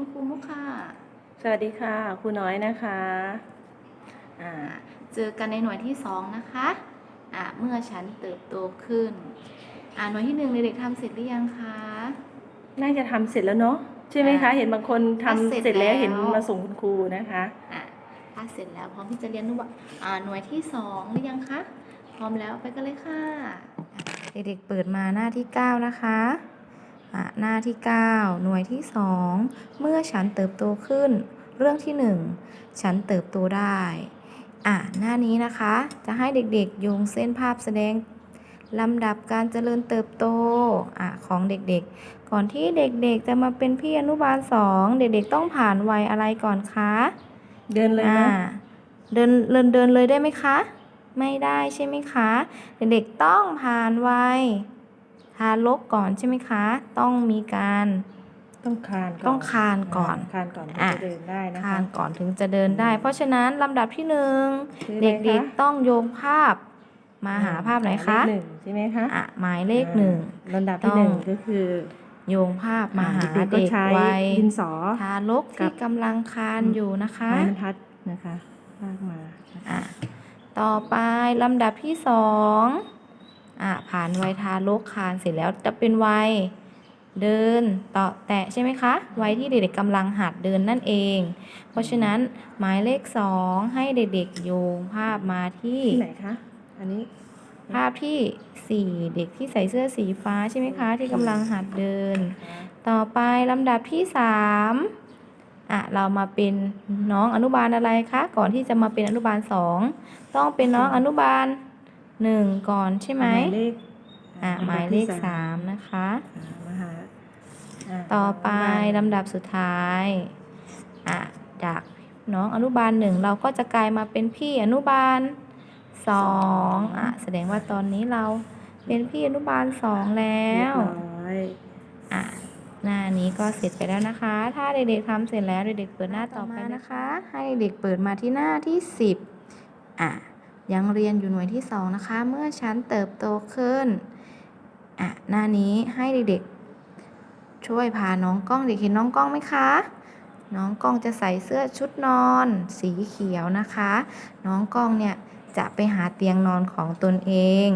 คุณครูมุกค่ะ สวัสดีค่ะครูน้อยนะคะอ่าอ่าเจอกันในหน่วยที่สองนะคะอ่าเมื่อฉันเติบโตขึ้นอ่าหน่วยที่หนึ่งเด็กๆทำเสร็จหรือยังคะน่าจะทำเสร็จแล้วเนาะใช่ไหมคะอ่าเห็นบางคนทำทำเสร็จเสร็จแล้วแล้วเห็นมาส่งคุณครูนะคะอ่าถ้าเสร็จแล้วพร้อมที่จะเรียนรู้ว่าอ่าหน่วยที่สองหรือยังคะพร้อมแล้วไปกันเลยค่ะ เด็กๆเปิดมาหน้าที่ 9 นะคะอ่า หน้าที่ 9 หน่วยที่ 2 เมื่อฉันเติบโตขึ้น เรื่องที่ 1 ฉันเติบโตได้อะหน้านี้นะคะ จะให้เด็กๆโยงเส้นภาพแสดงลำดับการเจริญเติบโตอะของเด็กๆ ก่อนที่เด็กๆจะมาเป็นพี่อนุบาล2เด็กๆต้องผ่านวัยอะไรก่อนคะ เดินเลยอ่านะเดินเดินเดินเลยได้ไหมคะ ไม่ได้ใช่ไหมคะ เด็กๆต้องผ่านวัย ทารกก่อนใช่ไหมคะ ต้องมีการต้องคานก่อนต้องคานก่อนคานก่อนถึงอะจะเดินได้นะคาคะนก่อนถึงจะเดินได้ เพราะฉะนั้นลำดับที่หนึ่งคืออะไรเด็กคะๆต้องโยงภาพมาหาภาพไหนคะมายเลขหนึ่งใช่ไหมคะอะหมายเลขหนึ่งอ่าลำดับที่ต้องหนึ่งก็คือ โยงภาพมาหาอ่เด็กใช้วัยดินสอทารกกัที่บกำลังคลานอยู่นะคะไม้บรรทัดนะคะลากมานะคะอะต่อไปลำดับที่สอง อะผ่านวัยทารกคลานเสร็จแล้วจะเป็นวัยเดินต่อแตะใช่ไหมคะวัยที่เด็กๆกำลังหัดเดินนั่นเอง เพราะฉะนั้นหมายเลขสองให้เด็กๆโยงภาพมาที่ที่ไหนคะอันนี้ภาพที่สี่เด็กที่ใส่เสื้อสีฟ้าใช่ไหมคะ ที่กำลังหัดเดิน ต่อไปลำดับที่สามอะเรามาเป็นน้องอนุบาลอะไรคะ ก่อนที่จะมาเป็นอนุบาลสองต้องเป็นน้องอนุบาล หนึ่งก่อนใช่ไหมหมายเลขอะหมายเลขสามนะคะอ่ามาหาะต่อไปลำดับสุดท้ายอะจากน้องอนุบาลหนึ่งเราก็จะกลายมาเป็นพี่อนุบาลสองอะแสดงว่าตอนนี้เราเป็นพี่อนุบาลสองแล้เรียวบร้อยอะหน้านี้ก็เสร็จไปแล้วนะคะ ถ้าเด็กๆทำเสร็จแล้วเด็กๆเปิดหน้าต่อไปนะคะ ให้เด็กๆเปิดมาที่หน้าที่10อะ ยังเรียนอยู่หน่วยที่ 2 นะคะ เมื่อชั้นเติบโตขึ้น อะ หน้านี้ให้เด็กๆ ช่วยพาน้องกล้องเด็กเห็นน้องกล้องไหมคะ น้องกล้องจะใส่เสื้อชุดนอน สีเขียวนะคะ น้องกล้องเนี่ยจะไปหาเตียงนอนของตนเอง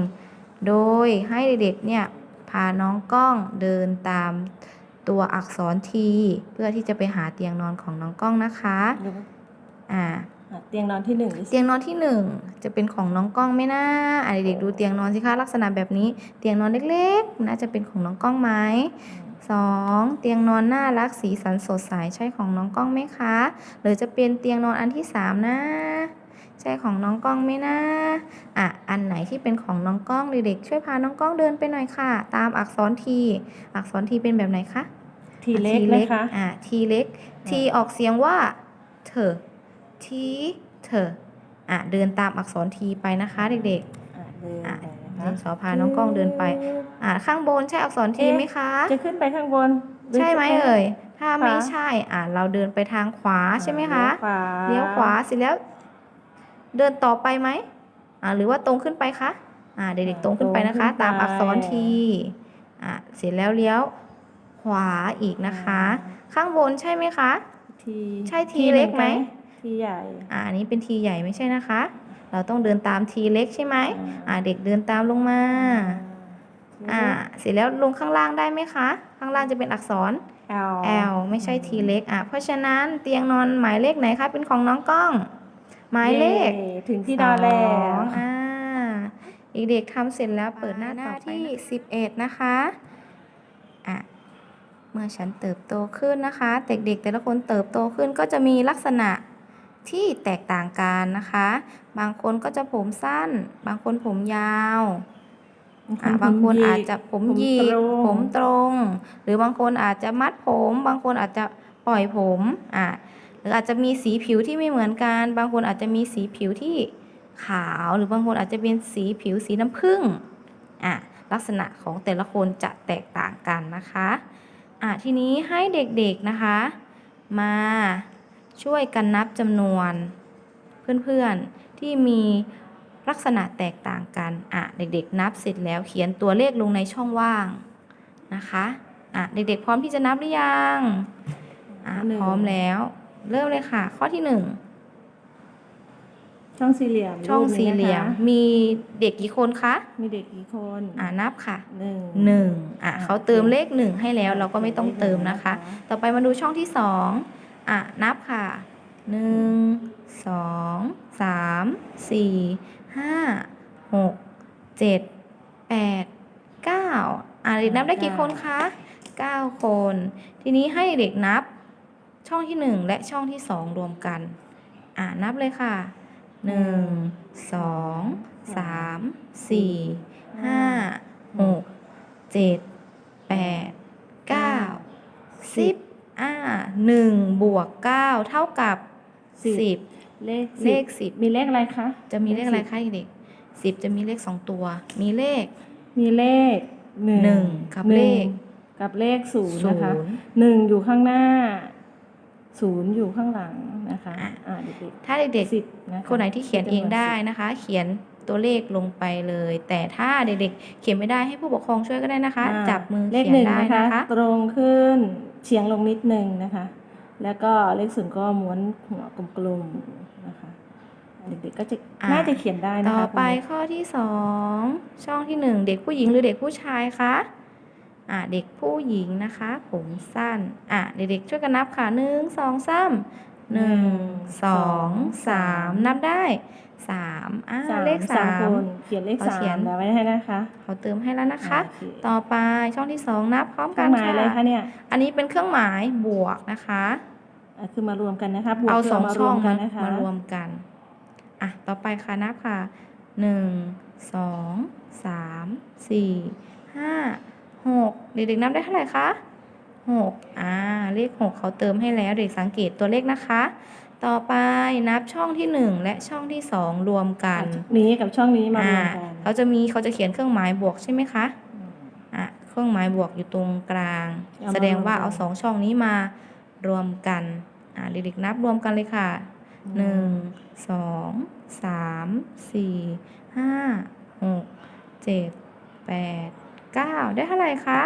โดยให้เด็กๆ เนี่ยพาน้องกล้องเดินตามตัวอักษรทีเพื่อที่จะไปหาเตียงนอนของน้องกล้องนะคะดูอ่าอะ เตียงนอนที่หนึ่งดิสิเตียงนอนที่หนึ่งจะเป็นของน้องกล้องไหมนะอะเด็กๆดูเตียงนอนสิคะลักษณะแบบนี้ เตียงนอนเล็กๆน่าจะเป็นของน้องกล้องไหมสองเตียงนอนน่ารักสีสันสดใสใช่ของน้องกล้องไหมคะ หรือจะเป็นเตียงนอนอันที่สามนะใช่ของน้องกล้องไหมนะอะอันไหนที่เป็นของน้องกล้องเด็กๆช่วยพาน้องกล้องเดินไปหน่อยค่ะ ตามอักษรทีอักษรทีเป็นแบบไหนคะทีเล็กนะคะอะทีเล็กทีออกเสียงว่าเธอ ทีเธออะเดินตามอักษรทีไปนะคะเด็กอะเดินๆอะไปนะดิคะนสอพาน้องกล้องเดินไปอะข้างบนใช่อักษรทีเอ๊ะไหมคะ จะขึ้นไปข้างบนรือใช่ไหมจะปเอ่ยถ้าไม่ขวาใช่อะเราเดินไปทางขวาใช่ไหมคะเลี้ยวขวาเลี้ยวขวาเสร็จแล้ว เดินต่อไปไหมอะหรือว่าตรงขึ้นไปคะอะเด็กๆตรงขึ้นไปนะคะ ตามอักษรทีอะเสร็จแล้วเลี้ยวขวาอีกนะคะ ข้างบนใช่ไหมคะทีใช่ทีเล็กไหม ทีใหญ่อ่าอันนี้เป็นทีใหญ่ไม่ใช่นะคะ เราต้องเดินตามทีเล็กใช่ไหมอ่าเด็กเดินตามลงมาอ่าเสร็จแล้วลงข้างล่างได้ไหมคะ ข้างล่างจะเป็นอักษรแอล L ไม่ใช่ทีเล็กอะเพราะฉะนั้นเตียงนอนหมายเลขไหนคะเป็นของน้องกล้อง หมายเลขถึงที่นอนแล้สวองอ่าอีกเด็กทำเสร็จแล้วเปิดหน้าหน้าที่11นะคะอะเมื่อฉันเติบโตขึ้นนะคะ เด็กๆแต่ละคนเติบโตขึ้นก็จะมีลักษณะ ที่แตกต่างกันนะคะ บางคนก็จะผมสั้น บางคนผมยาวอะบางคนอาจจะผมหยิกผมตรง หรือบางคนอาจจะมัดผม บางคนอาจจะปล่อยผมอะหรืออาจจะมีสีผิวที่ไม่เหมือนกัน บางคนอาจจะมีสีผิวที่ขาว หรือบางคนอาจจะเป็นสีผิวสีน้ำผึ้งอะลักษณะของแต่ละคนจะแตกต่างกันนะคะอะทีนี้ให้เด็กๆนะคะ มา ช่วยกันนับจำนวน เพื่อนๆที่มีลักษณะแตกต่างกัน อะ เด็กๆ นับเสร็จแล้วเขียนตัวเลขลงในช่องว่างนะคะ อะ เด็กๆ พร้อมที่จะนับหรือยัง อะหนึ่งพร้อมแล้ว เริ่มเลยค่ะ ข้อที่หนึ่ง ช่องสี่เหลี่ยมช่องรูปนี้สี่เหลี่ยมนะคะมีเด็กกี่คนคะ มีเด็กกี่คน อ่านับค่ะหนึ่งหนึ่งอะอะเขาเติมโอเคเลขหนึ่งให้แล้ว เราก็ไม่ต้องขียนลขเติมนะคะหงต่อไปมาดูช่องที่สอง อะ นับค่ะ หนึ่ง สอง สาม สี่ ห้า หก เจ็ด แปด เก้าอะเด็กนับได้กี่คนคะ เก้าคน ทีนี้ให้เด็กนับช่องที่หนึ่งและช่องที่สองรวมกัน อะ นับเลยค่ะหนึ่ง สอง สาม สี่ ห้า หก เจ็ด แปด เก้า สิบ อ่าหนึ่งบวกเก้าเท่ากับสิบเลขเลขสิบมีเลขอะไรคะ จะมีเลขอะไรคะเด็กสิบจะมีเลขสองตัว มีเลขมีเลขหนึ่งหนึ่งกับหนึ่งเลขกับเลขศูนย์ศูนะคะนย์ หนึ่งอยู่ข้างหน้า ศูนย์อยู่ข้างหลังนะคะอะ อ่าเด็กถ้าเด็กๆสิบนะคะๆคนไหนที่เขียนเองได้นะคะ เขียนตัวเลขลงไปเลย แต่ถ้าเด็กๆ เขียนไม่ได้ให้ผู้ปกครองช่วยก็ได้นะคะ อ่าจับมือเลขเขียหนนึ่งได้นะคะนะคะตรงขึ้น เฉียงลงนิดนึงนะคะ แล้วก็เลขศูนย์ก็ม้วนหัวกลมๆนะคะเด็กๆก็จะอะน่าจะเขียนได้นะคะต่อไปคนนี้ข้อที่สองช่องที่หนึ่งเด็กผู้หญิงหรือเด็กผู้ชายคะอ่าเด็กผู้หญิงนะคะ ผมสั้นอะเด็กๆช่วยกันนับค่ะหนึ่งสองสาม หนึ่งสองสามนับได้สามอ่าสามเลขสาม คนเขียนเลขเขาสาเขียมนแล้วไว้ให้นะคะ เขาเติมให้แล้วนะคะ โอเค ต่อไปช่องที่สองนับพร้อมเคกัรื่อนงหมายอะไรคะค่ะเนี่ยอันนี้เป็นเครื่องหมายบวกนะคะ อะคือมารวมกันนะคะบวกเอาคืสองมารช่วองมกัมานนะคะ มารวมกัน อะ ต่อไปค่ะนับค่ะ หนึ่ง สอง สาม สี่ ห้า หก เด็กๆนับได้เท่าไหร่คะ หกอ่าเลขหกเขาเติมให้แล้วเด็กสังเกตตัวเลขนะคะ ต่อไปนับช่องที่หนึ่งและช่องที่สองรวมกันนี้กับช่องนี้มารอ่าวมกันเขาจะมีเขาจะเขียนเครื่องหมายบวกใช่ไหมคะอืมอะเครื่องหมายบวกอยู่ตรงกลางเอามาแสดงว่าลงกันเอาสองช่องนี้มารวมกันอะเด็กๆนับรวมกันเลยค่ะหนึ่งสองสามสี่ห้าหกเจ็ดแปดเก้าได้เท่าไหร่คะ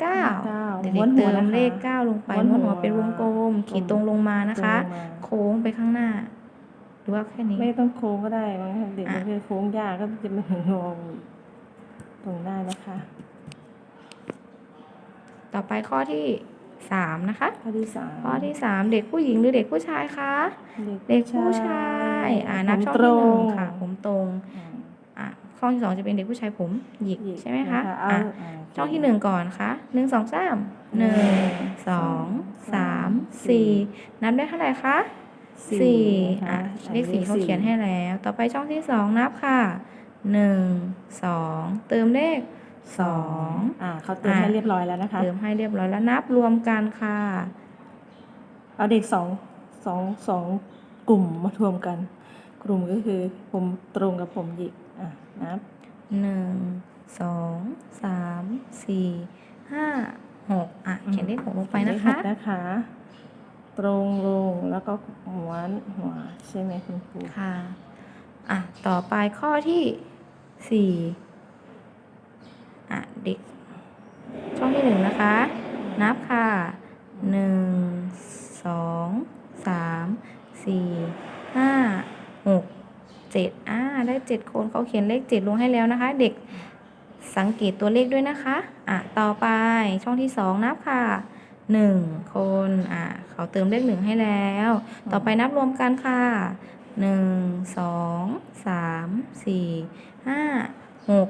เก้าเก้าเด็ม้วนกๆหัวเติมนะคะเลขเก้าลงไปม้วนม้วนหัหัววเป็นวงกลม ขีดตรงลงมานะคะตรงลงมาโค้งไปข้างหน้าหรือว่าแค่นี้ ไม่ต้องโค้งก็ได้บางทีเด็กอะบางทีโค้งยากก็จะไม่ถึงงงตรงได้นะคะ ต่อไปข้อที่สามนะคะ ข้อที่สามข้อที่สามเด็กผู้หญิงหรือเด็กผู้ชายคะ เด็กผู้ชาย อ่านับช่องที่หนึ่งค่ะ ผมตรง อืมอะช่องที่สองจะเป็นเด็กผู้ชายผมหยิกหยิกใช่ไหมคะนเอาอะอ่าช่องที่หนึ่งก่อนค่ะหนึ่งสองสามหนึ่งสองสามสี่นับได้เท่าไหร่คะสี่นะคะอะเลขสี่เขาเขียนให้แล้ว ต่อไปช่องที่สองนับค่ะหนึ่งสองเติมเลขสองอ่าเขาเติมอะให้เรียบร้อยแล้วนะคะ เติมให้เรียบร้อยแล้วนับรวมกันค่ะ เอาเด็กสองสองสองกลุ่มมารวมกัน กลุ่มก็คือผมตรงกับผมหยิกอะ นับหนึ่งสองสามสี่ห้าหกอะอืมเขียนเลขหกลงไปนะเลขหคะกนะคะ ตรงลงแล้วก็ม้วนหัวใช่ไหมคุณครูค่ะ อะ ต่อไปข้อที่สี่อะ เด็ก ช่องที่หนึ่งนะคะ นับค่ะหนึ่งสองสามสี่ห้าหกเจ็ดอ่า ได้เจ็ดคนเขาเขียนเลขเจ็ดลงให้แล้วนะคะ เด็กสังเกตตัวเลขด้วยนะคะ อะ ต่อไปช่องที่สองนับค่ะหนึ่งคน อะ เขาเติมเลขหนึ่งให้แล้ว ต่อไปนับรวมกันค่ะหนึ่งสองสามสี่ห้าหก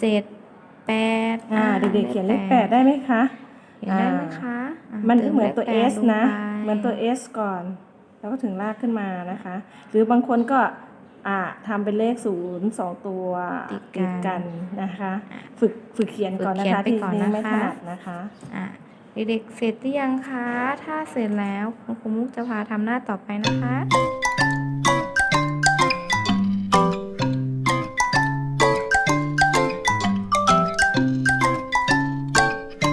เจ็ดแปดอ่า เด็กๆเขียนเลขแปดได้ไหมคะเขียนได้ไหมคะอะมันติเหมือนตัวลขแปด S ลงนะไปเหมือนตัว S ก่อน แล้วก็ถึงลากขึ้นมานะคะ หรือบางคนก็ อ่าทำเป็นเลขศูนย์สองตัวติดกันกันนะคะ อะฝึกฝึกเขียนก่อนฝึกนะเขียนคะไปที่ก่อนนี่ไม่นะคะถนัดนะคะ อะเด็กๆเสร็จหรือยังคะ ถ้าเสร็จแล้วคุณครูมุกจะพาทำหน้าต่อไปนะคะ